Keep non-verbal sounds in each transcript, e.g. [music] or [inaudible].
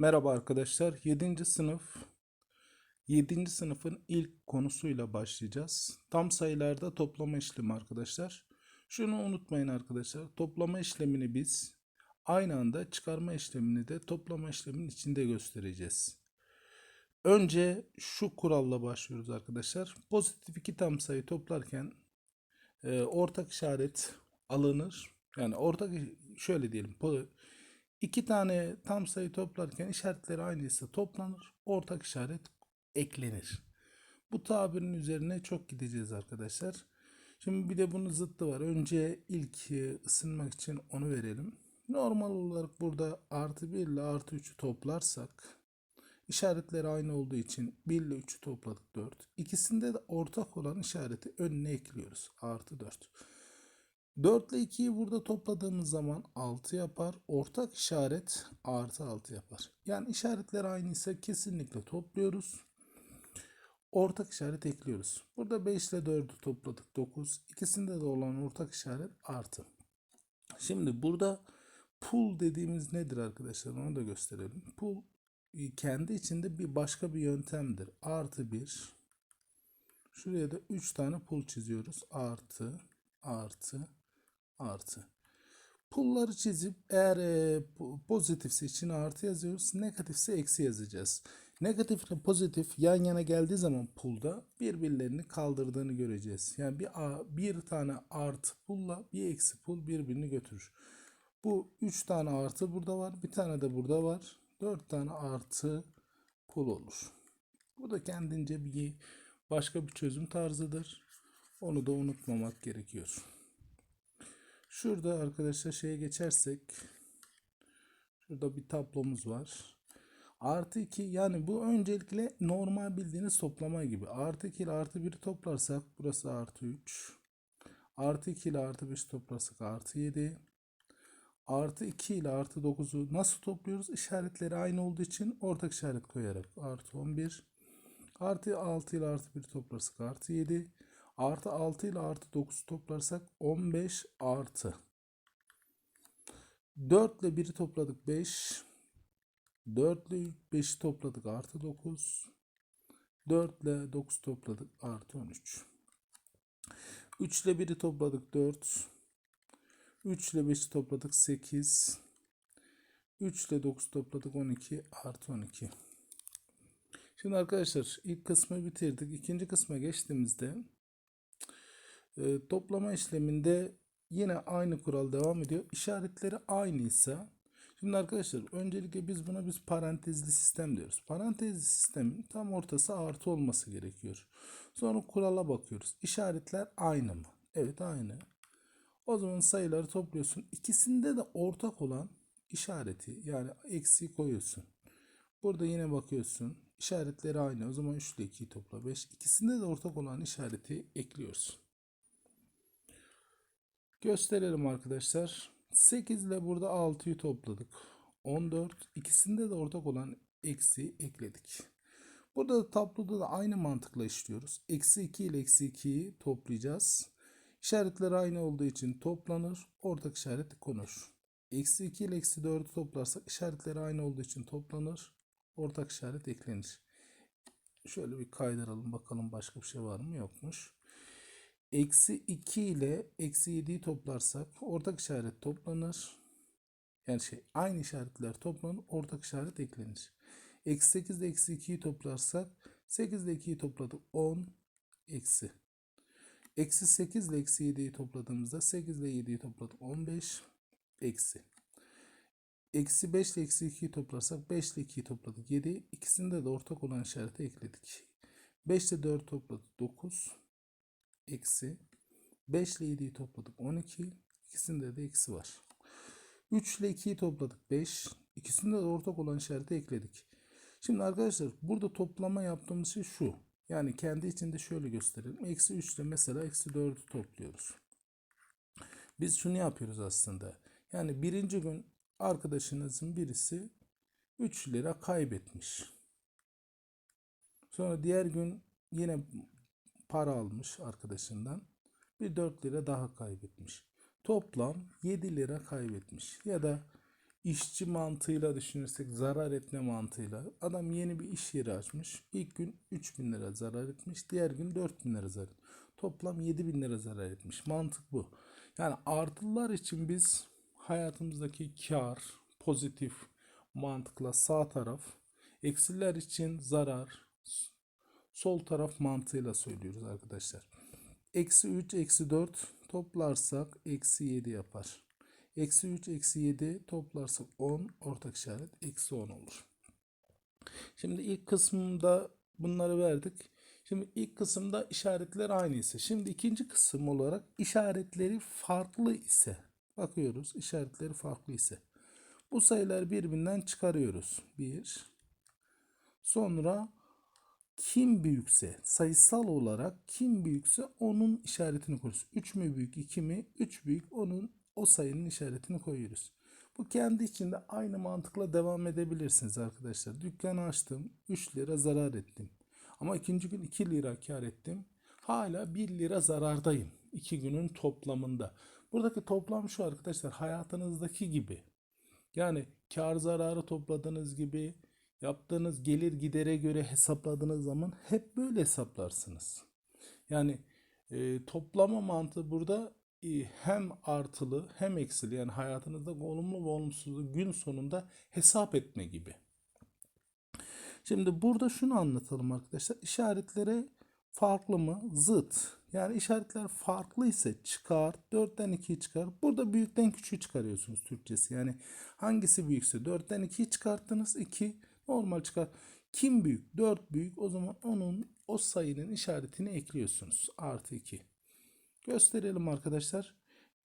Merhaba arkadaşlar. 7. sınıf 7. sınıfın ilk konusuyla başlayacağız. Tam sayılarda toplama işlemi arkadaşlar. Şunu unutmayın arkadaşlar. Toplama işlemini biz aynı anda çıkarma işlemini de toplama işleminin içinde göstereceğiz. Önce şu kuralla başlıyoruz arkadaşlar. Pozitif iki tam sayı toplarken e, ortak işaret alınır. Yani ortak şöyle diyelim. po- İki tane tam sayı toplarken işaretleri aynıysa toplanır. Ortak işaret eklenir. Bu tabirin üzerine çok gideceğiz arkadaşlar. Şimdi bir de bunun zıttı var. Önce ilk e, ısınmak için onu verelim. Normal olarak burada artı 1 ile artı 3'ü toplarsak işaretleri aynı olduğu için 1 ile 3'ü topladık 4. İkisinde de ortak olan işareti önüne ekliyoruz. Artı 4. 4 ile 2'yi burada topladığımız zaman 6 yapar. Ortak işaret artı 6 yapar. Yani işaretler aynıysa kesinlikle topluyoruz. Ortak işaret ekliyoruz. Burada 5 ile 4'ü topladık 9. İkisinde de olan ortak işaret artı. Şimdi burada pool dediğimiz nedir arkadaşlar onu da gösterelim. Pool e, kendi içinde bir başka bir yöntemdir. Artı 1. Şuraya da 3 tane pool çiziyoruz. Artı, artı, artı. Pulları çizip eğer e, po- pozitifse içine artı yazıyoruz. Negatifse eksi yazacağız. Negatif ile pozitif yan yana geldiği zaman pulda birbirlerini kaldırdığını göreceğiz. Yani bir, a- bir tane artı pulla bir eksi pul birbirini götürür. Bu 3 tane artı burada var. Bir tane de burada var. 4 tane artı pul olur. Bu da kendince bir başka bir çözüm tarzıdır. Onu da unutmamak gerekiyor. Şurada arkadaşlar şeye geçersek şurada bir tablomuz var. Artı 2 yani bu öncelikle normal bildiğiniz toplama gibi. Artı 2 ile artı 1'i toplarsak burası artı 3. Artı 2 ile artı 5 toplarsak artı 7. Artı 2 ile artı 9'u nasıl topluyoruz? İşaretleri aynı olduğu için ortak işaret koyarak artı 11. Artı 6 ile artı 1 toplarsak artı 7. Artı 6 ile artı 9 toplarsak 15 artı. 4 ile 1'i topladık 5. 4 ile 5'i topladık artı 9. 4 ile 9 topladık artı 13. 3 ile 1'i topladık 4. 3 ile 5'i topladık 8. 3 ile 9 topladık 12 artı 12. Şimdi arkadaşlar ilk kısmı bitirdik. İkinci kısma geçtiğimizde e, toplama işleminde yine aynı kural devam ediyor. İşaretleri aynıysa şimdi arkadaşlar öncelikle biz buna biz parantezli sistem diyoruz. Parantezli sistemin tam ortası artı olması gerekiyor. Sonra kurala bakıyoruz. İşaretler aynı mı? Evet aynı. O zaman sayıları topluyorsun. İkisinde de ortak olan işareti yani eksiği koyuyorsun. Burada yine bakıyorsun. İşaretleri aynı. O zaman 3 ile 2'yi topla 5. İkisinde de ortak olan işareti ekliyorsun. Gösterelim arkadaşlar. 8 ile burada 6'yı topladık. 14. İkisinde de ortak olan eksi ekledik. Burada da tabloda da aynı mantıkla işliyoruz. Eksi 2 ile eksi 2'yi toplayacağız. İşaretler aynı olduğu için toplanır. Ortak işaret konur. Eksi 2 ile eksi 4'ü toplarsak işaretleri aynı olduğu için toplanır. Ortak işaret eklenir. Şöyle bir kaydıralım bakalım başka bir şey var mı yokmuş. Eksi 2 ile eksi 7'yi toplarsak ortak işaret toplanır. Yani şey aynı işaretler toplanır ortak işaret eklenir. Eksi 8 ile eksi 2'yi toplarsak 8 ile 2'yi topladık 10 eksi. Eksi 8 ile eksi 7'yi topladığımızda 8 ile 7'yi topladık 15 eksi. Eksi 5 ile eksi 2'yi toplarsak 5 ile 2'yi topladık 7. İkisinde de ortak olan işareti ekledik. 5 ile 4 topladık 9 eksi 5 ile 7'yi topladık 12. İkisinde de eksi var. 3 ile 2'yi topladık 5. İkisinde de ortak olan işareti ekledik. Şimdi arkadaşlar burada toplama yaptığımız şey şu. Yani kendi içinde şöyle gösterelim. Eksi 3 ile mesela eksi 4'ü topluyoruz. Biz şunu yapıyoruz aslında. Yani birinci gün arkadaşınızın birisi 3 lira kaybetmiş. Sonra diğer gün yine para almış arkadaşından. Bir 4 lira daha kaybetmiş. Toplam 7 lira kaybetmiş. Ya da işçi mantığıyla düşünürsek zarar etme mantığıyla adam yeni bir iş yeri açmış. İlk gün 3000 lira zarar etmiş. Diğer gün 4000 lira zarar. Toplam 7000 lira zarar etmiş. Mantık bu. Yani artılılar için biz hayatımızdaki kar, pozitif mantıkla sağ taraf, eksiler için zarar, sol taraf mantığıyla söylüyoruz arkadaşlar. Eksi 3, eksi 4 toplarsak eksi 7 yapar. Eksi 3, eksi 7 toplarsak 10, ortak işaret eksi 10 olur. Şimdi ilk kısımda bunları verdik. Şimdi ilk kısımda işaretler aynı ise. Şimdi ikinci kısım olarak işaretleri farklı ise. Bakıyoruz işaretleri farklı ise. Bu sayıları birbirinden çıkarıyoruz. 1. Sonra kim büyükse sayısal olarak kim büyükse onun işaretini koyuyoruz. 3 mü büyük 2 mi? 3 büyük onun o sayının işaretini koyuyoruz. Bu kendi içinde aynı mantıkla devam edebilirsiniz arkadaşlar. Dükkanı açtım 3 lira zarar ettim. Ama ikinci gün 2 lira kar ettim. Hala 1 lira zarardayım. 2 günün toplamında. Buradaki toplam şu arkadaşlar hayatınızdaki gibi. Yani kar zararı topladığınız gibi yaptığınız gelir gidere göre hesapladığınız zaman hep böyle hesaplarsınız. Yani e, toplama mantığı burada e, hem artılı hem eksili yani hayatınızda olumlu ve olumsuzluğu gün sonunda hesap etme gibi. Şimdi burada şunu anlatalım arkadaşlar. İşaretlere farklı mı? Zıt. Yani işaretler farklı ise çıkar. 4'ten 2'yi çıkar. Burada büyükten küçüğü çıkarıyorsunuz Türkçesi. Yani hangisi büyükse 4'ten 2'yi çıkarttınız. 2 normal çıkar. Kim büyük? 4 büyük. O zaman onun o sayının işaretini ekliyorsunuz. Artı 2. Gösterelim arkadaşlar.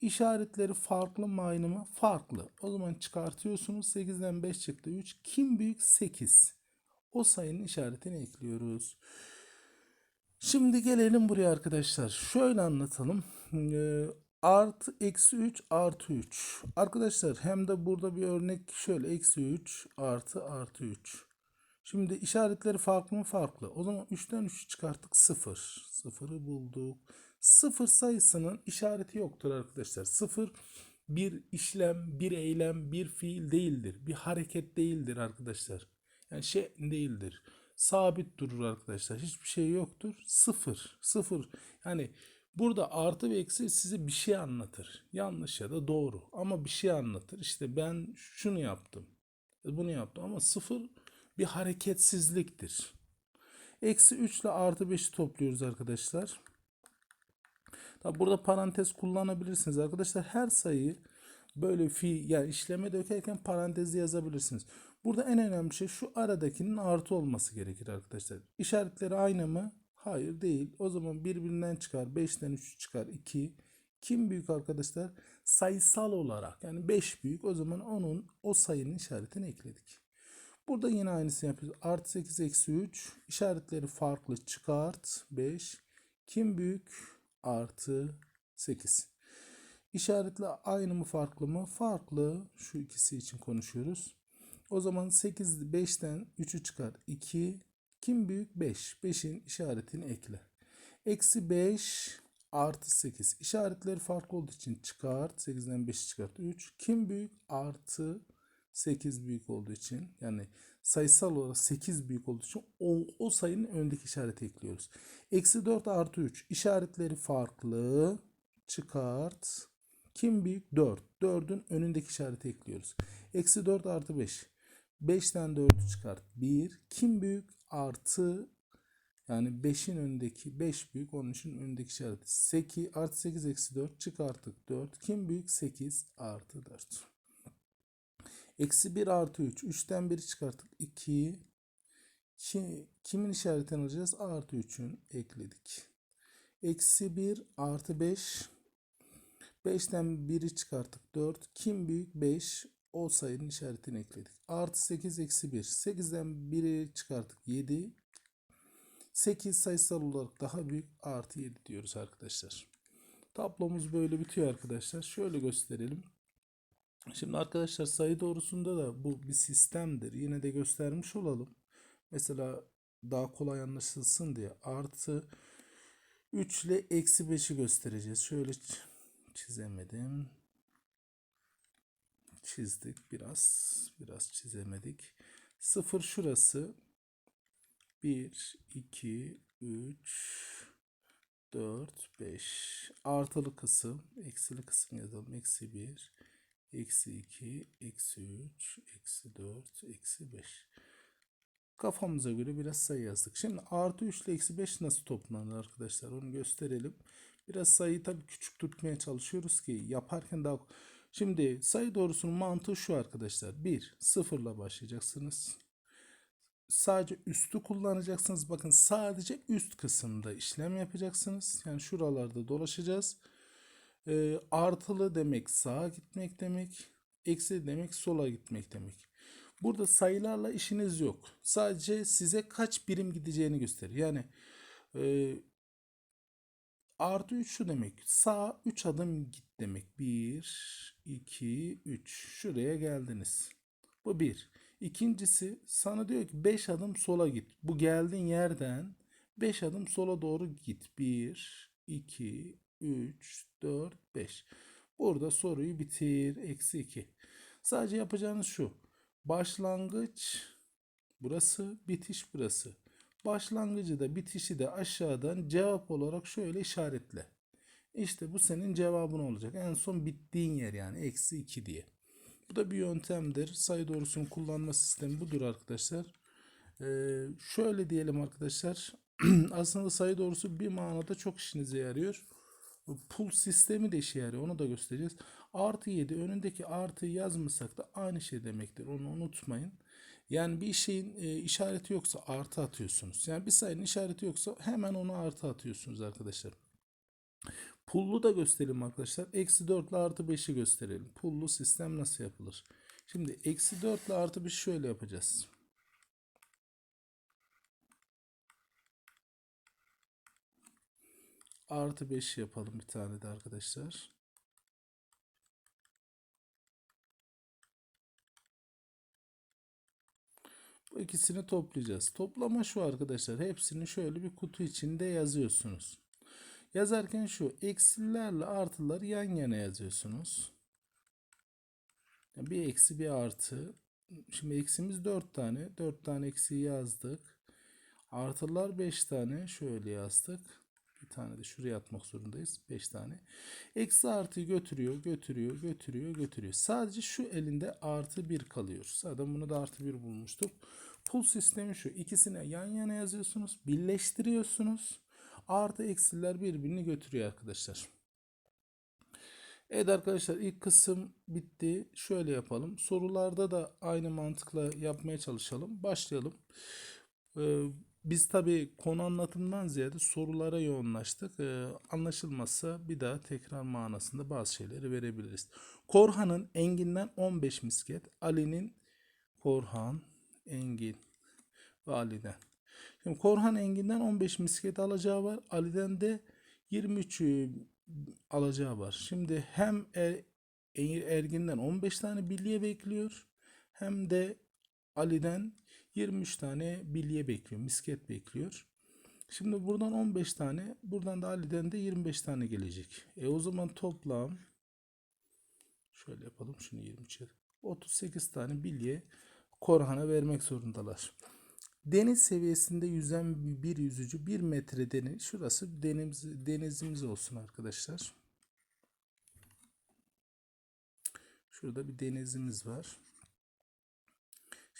İşaretleri farklı mı aynı mı? Farklı. O zaman çıkartıyorsunuz. 8'den 5 çıktı 3. Kim büyük? 8. O sayının işaretini ekliyoruz. Şimdi gelelim buraya arkadaşlar. Şöyle anlatalım. Artı eksi 3 artı 3. Arkadaşlar hem de burada bir örnek şöyle eksi 3 artı artı 3. Şimdi işaretleri farklı mı? Farklı. O zaman 3'ten 3'ü çıkarttık 0. 0'ı bulduk. 0 sayısının işareti yoktur arkadaşlar. 0 bir işlem, bir eylem, bir fiil değildir. Bir hareket değildir arkadaşlar. Yani şey değildir. Sabit durur arkadaşlar. Hiçbir şey yoktur. Sıfır. Sıfır. Yani burada artı ve eksi size bir şey anlatır. Yanlış ya da doğru. Ama bir şey anlatır. İşte ben şunu yaptım. Bunu yaptım. Ama sıfır bir hareketsizliktir. Eksi 3 ile artı 5'i topluyoruz arkadaşlar. Tabi burada parantez kullanabilirsiniz arkadaşlar. Her sayıyı böyle fi yani işleme dökerken parantezi yazabilirsiniz. Burada en önemli şey şu aradakinin artı olması gerekir arkadaşlar. İşaretleri aynı mı? Hayır değil. O zaman birbirinden çıkar. 5'ten 3 çıkar 2. Kim büyük arkadaşlar? Sayısal olarak yani 5 büyük. O zaman onun o sayının işaretini ekledik. Burada yine aynısını yapıyoruz. Artı 8 eksi 3. İşaretleri farklı çıkart. 5. Kim büyük? Artı 8. İşaretle aynı mı farklı mı? Farklı. Şu ikisi için konuşuyoruz. O zaman 8 5'ten 3'ü çıkar. 2 kim büyük? 5. 5'in işaretini ekle. Eksi 5 artı 8. İşaretleri farklı olduğu için çıkart. 8'den 5'i çıkart. 3. Kim büyük? Artı 8 büyük olduğu için yani sayısal olarak 8 büyük olduğu için o, o sayının öndeki işareti ekliyoruz. Eksi 4 artı 3. İşaretleri farklı. Çıkart. Kim büyük? 4. 4'ün önündeki işareti ekliyoruz. Eksi 4 artı 5. 5'ten 4'ü çıkart. 1. Kim büyük? Artı yani 5'in önündeki 5 büyük. Onun için önündeki işareti 8 artı 8 eksi 4 çıkarttık 4. Kim büyük? 8 artı 4. Eksi 1 artı 3. 3'ten 1'i çıkarttık. 2. Ki, kimin işaretini alacağız? Artı 3'ün ekledik. Eksi 1 artı 5. 5'ten 1'i çıkarttık. 4. Kim büyük? 5 o sayının işaretini ekledik. Artı 8 eksi 1. 8'den 1'i çıkarttık 7. 8 sayısal olarak daha büyük artı 7 diyoruz arkadaşlar. Tablomuz böyle bitiyor arkadaşlar. Şöyle gösterelim. Şimdi arkadaşlar sayı doğrusunda da bu bir sistemdir. Yine de göstermiş olalım. Mesela daha kolay anlaşılsın diye artı 3 ile eksi 5'i göstereceğiz. Şöyle çizemedim çizdik biraz. Biraz çizemedik. 0 şurası. 1, 2, 3, 4, 5. Artılı kısım. Eksili kısım yazalım. Eksi 1, eksi 2, eksi 3, eksi 4, eksi 5. Kafamıza göre biraz sayı yazdık. Şimdi artı 3 ile eksi 5 nasıl toplanır arkadaşlar? Onu gösterelim. Biraz sayıyı tabii küçük tutmaya çalışıyoruz ki yaparken daha... Şimdi sayı doğrusunun mantığı şu arkadaşlar. 1, 0 ile başlayacaksınız. Sadece üstü kullanacaksınız. Bakın sadece üst kısımda işlem yapacaksınız. Yani şuralarda dolaşacağız. Ee, artılı demek sağa gitmek demek. Eksi demek sola gitmek demek. Burada sayılarla işiniz yok. Sadece size kaç birim gideceğini gösterir. Yani e, artı 3 şu demek. Sağ 3 adım git demek. 1, 2, 3. Şuraya geldiniz. Bu 1. İkincisi sana diyor ki 5 adım sola git. Bu geldiğin yerden 5 adım sola doğru git. 1, 2, 3, 4, 5. Burada soruyu bitir. Eksi 2. Sadece yapacağınız şu. Başlangıç burası, bitiş burası. Başlangıcı da bitişi de aşağıdan cevap olarak şöyle işaretle. İşte bu senin cevabın olacak. En son bittiğin yer yani eksi 2 diye. Bu da bir yöntemdir. Sayı doğrusunu kullanma sistemi budur arkadaşlar. Ee, şöyle diyelim arkadaşlar. [clears throat] Aslında sayı doğrusu bir manada çok işinize yarıyor. Pul sistemi de işe yarıyor. Onu da göstereceğiz. Artı 7 önündeki artıyı yazmasak da aynı şey demektir. Onu unutmayın. Yani bir şeyin e, işareti yoksa artı atıyorsunuz. Yani bir sayının işareti yoksa hemen onu artı atıyorsunuz arkadaşlar. Pullu da gösterelim arkadaşlar. Eksi 4 ile artı 5'i gösterelim. Pullu sistem nasıl yapılır? Şimdi eksi 4 ile artı 5 şöyle yapacağız. Artı 5 yapalım bir tane de arkadaşlar. Bu ikisini toplayacağız. Toplama şu arkadaşlar. Hepsini şöyle bir kutu içinde yazıyorsunuz. Yazarken şu eksilerle artıları yan yana yazıyorsunuz. Bir eksi bir artı. Şimdi eksimiz 4 tane. 4 tane eksiği yazdık. Artılar 5 tane. Şöyle yazdık. Bir tane de şuraya atmak zorundayız. 5 tane. Eksi artıyı götürüyor, götürüyor, götürüyor, götürüyor. Sadece şu elinde artı 1 kalıyor. Zaten bunu da artı 1 bulmuştuk. Pul sistemi şu. İkisine yan yana yazıyorsunuz. Birleştiriyorsunuz. Artı eksiler birbirini götürüyor arkadaşlar. Evet arkadaşlar ilk kısım bitti. Şöyle yapalım. Sorularda da aynı mantıkla yapmaya çalışalım. Başlayalım. Ee, biz tabi konu anlatımdan ziyade sorulara yoğunlaştık. Ee, anlaşılmazsa bir daha tekrar manasında bazı şeyleri verebiliriz. Korhan'ın Engin'den 15 misket, Ali'nin Korhan, Engin ve Ali'den. Şimdi Korhan Engin'den 15 misket alacağı var. Ali'den de 23 e, alacağı var. Şimdi hem er, Ergin'den 15 tane bilye bekliyor. Hem de Ali'den 23 tane bilye bekliyor. Misket bekliyor. Şimdi buradan 15 tane, buradan da Ali'den de 25 tane gelecek. E o zaman toplam şöyle yapalım şunu 23 38 tane bilye Korhan'a vermek zorundalar. Deniz seviyesinde yüzen bir yüzücü bir metre deniz. Şurası deniz, denizimiz olsun arkadaşlar. Şurada bir denizimiz var.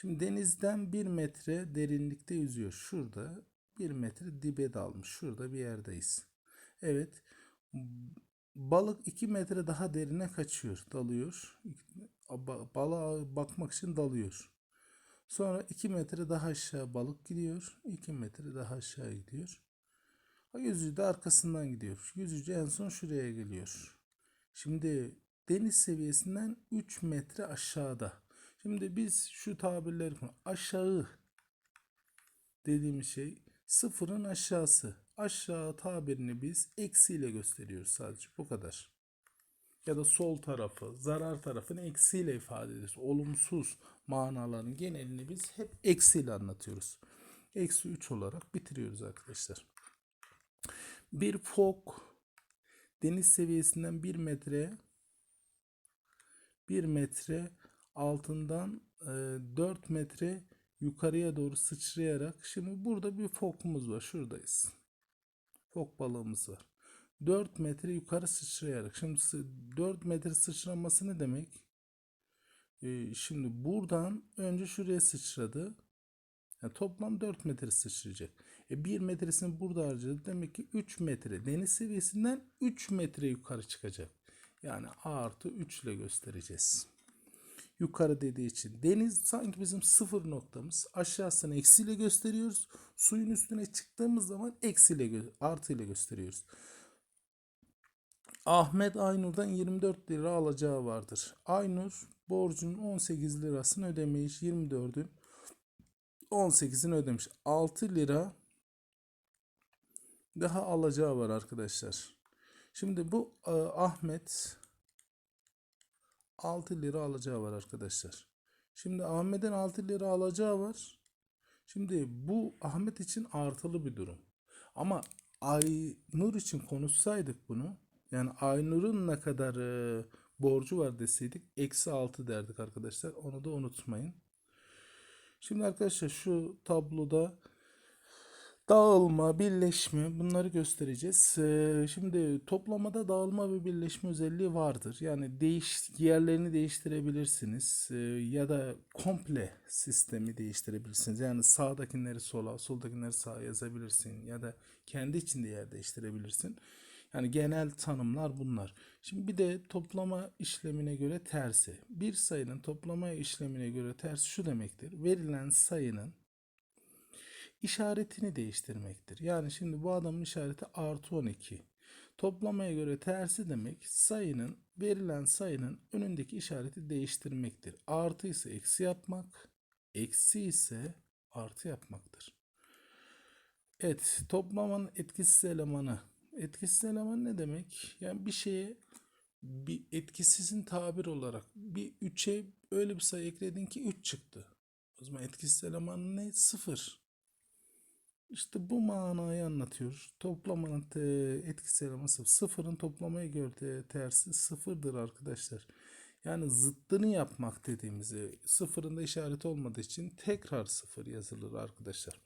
Şimdi denizden bir metre derinlikte yüzüyor. Şurada bir metre dibe dalmış. Şurada bir yerdeyiz. Evet. Balık iki metre daha derine kaçıyor. Dalıyor. Balığa bakmak için dalıyor. Sonra 2 metre daha aşağı balık gidiyor. 2 metre daha aşağı gidiyor. Yüzücü de arkasından gidiyor. Yüzücü en son şuraya geliyor. Şimdi deniz seviyesinden 3 metre aşağıda. Şimdi biz şu tabirleri aşağı dediğimiz şey sıfırın aşağısı. Aşağı tabirini biz eksiyle gösteriyoruz sadece bu kadar. Ya da sol tarafı, zarar tarafını eksiyle ifade ediyoruz. Olumsuz manaların genelini biz hep eksiyle anlatıyoruz. Eksi 3 olarak bitiriyoruz arkadaşlar. Bir fok deniz seviyesinden 1 metre 1 metre altından e, 4 metre yukarıya doğru sıçrayarak şimdi burada bir fokumuz var. Şuradayız. Fok balığımız var. 4 metre yukarı sıçrayarak. Şimdi sı- 4 metre sıçraması ne demek? Ee, şimdi buradan önce şuraya sıçradı. Yani toplam 4 metre sıçrayacak. E 1 metresini burada harcadı. Demek ki 3 metre. Deniz seviyesinden 3 metre yukarı çıkacak. Yani A artı 3 ile göstereceğiz. Yukarı dediği için. Deniz sanki bizim sıfır noktamız. Aşağısını eksiyle gösteriyoruz. Suyun üstüne çıktığımız zaman eksiyle gö- artı ile gösteriyoruz. Ahmet Aynur'dan 24 lira alacağı vardır. Aynur borcunun 18 lirasını ödemiş. 24'ün 18'ini ödemiş. 6 lira daha alacağı var arkadaşlar. Şimdi bu e, Ahmet 6 lira alacağı var arkadaşlar. Şimdi Ahmet'in 6 lira alacağı var. Şimdi bu Ahmet için artılı bir durum. Ama Aynur için konuşsaydık bunu yani Aynur'un ne kadar e, borcu var deseydik eksi 6 derdik arkadaşlar. Onu da unutmayın. Şimdi arkadaşlar şu tabloda dağılma, birleşme bunları göstereceğiz. Ee, şimdi toplamada dağılma ve birleşme özelliği vardır. Yani değiş yerlerini değiştirebilirsiniz Ee, ya da komple sistemi değiştirebilirsiniz. Yani sağdakileri sola, soldakileri sağa yazabilirsin ya da kendi içinde yer değiştirebilirsin. Yani genel tanımlar bunlar. Şimdi bir de toplama işlemine göre tersi. Bir sayının toplama işlemine göre tersi şu demektir. Verilen sayının işaretini değiştirmektir. Yani şimdi bu adamın işareti artı 12. Toplamaya göre tersi demek sayının verilen sayının önündeki işareti değiştirmektir. Artı ise eksi yapmak, eksi ise artı yapmaktır. Evet, toplamanın etkisiz elemanı. Etkisiz eleman ne demek? Yani bir şeye bir etkisizin tabir olarak bir 3'e öyle bir sayı ekledin ki 3 çıktı. O zaman etkisiz eleman ne? 0. İşte bu manayı anlatıyor. Toplamanın elemanı sıfır. Sıfırın toplamaya göre te- tersi sıfırdır arkadaşlar. Yani zıttını yapmak dediğimizi sıfırın da işareti olmadığı için tekrar sıfır yazılır arkadaşlar.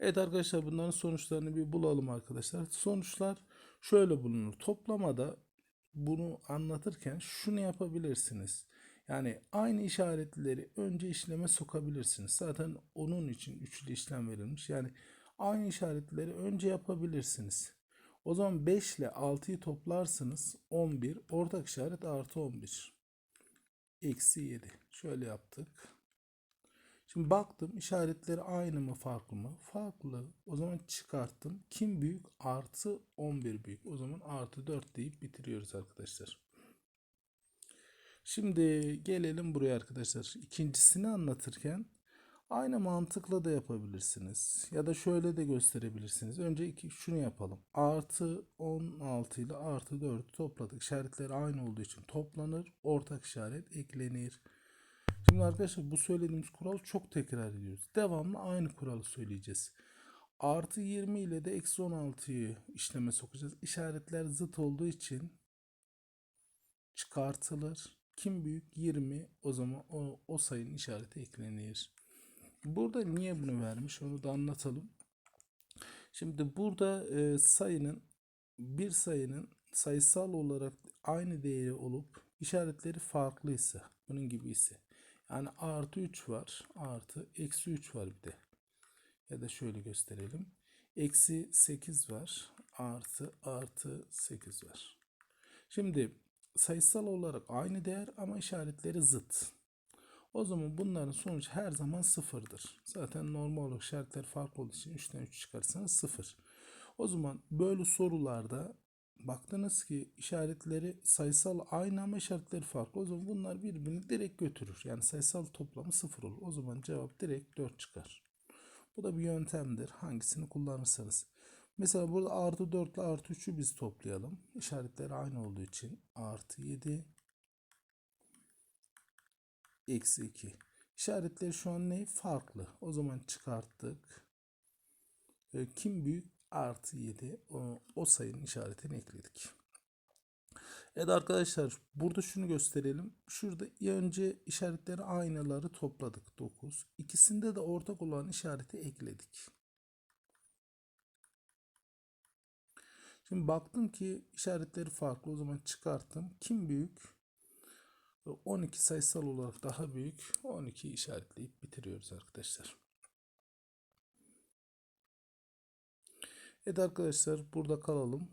Evet arkadaşlar bunların sonuçlarını bir bulalım arkadaşlar. Sonuçlar şöyle bulunur. Toplamada bunu anlatırken şunu yapabilirsiniz. Yani aynı işaretleri önce işleme sokabilirsiniz. Zaten onun için üçlü işlem verilmiş. Yani aynı işaretleri önce yapabilirsiniz. O zaman 5 ile 6'yı toplarsınız 11. Ortak işaret artı 11. Eksi 7. Şöyle yaptık. Şimdi baktım işaretleri aynı mı farklı mı? Farklı. O zaman çıkarttım. Kim büyük? Artı 11 büyük. O zaman artı 4 deyip bitiriyoruz arkadaşlar. Şimdi gelelim buraya arkadaşlar. İkincisini anlatırken aynı mantıkla da yapabilirsiniz. Ya da şöyle de gösterebilirsiniz. Önce iki, şunu yapalım. Artı 16 ile artı 4'ü topladık. İşaretler aynı olduğu için toplanır. Ortak işaret eklenir. Şimdi arkadaşlar bu söylediğimiz kural çok tekrar ediyoruz. Devamlı aynı kuralı söyleyeceğiz. Artı 20 ile de eksi 16'yı işleme sokacağız. İşaretler zıt olduğu için çıkartılır. Kim büyük? 20. O zaman o, o sayının işareti eklenir. Burada niye bunu vermiş onu da anlatalım. Şimdi burada e, sayının bir sayının sayısal olarak aynı değeri olup işaretleri farklıysa bunun gibi ise yani artı 3 var artı eksi 3 var bir de ya da şöyle gösterelim eksi 8 var artı artı 8 var. Şimdi sayısal olarak aynı değer ama işaretleri zıt. O zaman bunların sonucu her zaman sıfırdır. Zaten normal olarak işaretler farklı olduğu için 3'ten 3 çıkarsanız sıfır. O zaman böyle sorularda baktınız ki işaretleri sayısal aynı ama işaretleri farklı. O zaman bunlar birbirini direkt götürür. Yani sayısal toplamı sıfır olur. O zaman cevap direkt 4 çıkar. Bu da bir yöntemdir. Hangisini kullanırsanız. Mesela burada artı 4 ile artı 3'ü biz toplayalım. İşaretleri aynı olduğu için artı 7 eksi 2. İşaretleri şu an ne? Farklı. O zaman çıkarttık. E, kim büyük? Artı 7. O, o sayının işaretini ekledik. Evet arkadaşlar burada şunu gösterelim. Şurada önce işaretleri aynaları topladık 9. İkisinde de ortak olan işareti ekledik. Şimdi baktım ki işaretleri farklı o zaman çıkarttım. Kim büyük? 12 sayısal olarak daha büyük. 12 işaretleyip bitiriyoruz arkadaşlar. Evet arkadaşlar burada kalalım.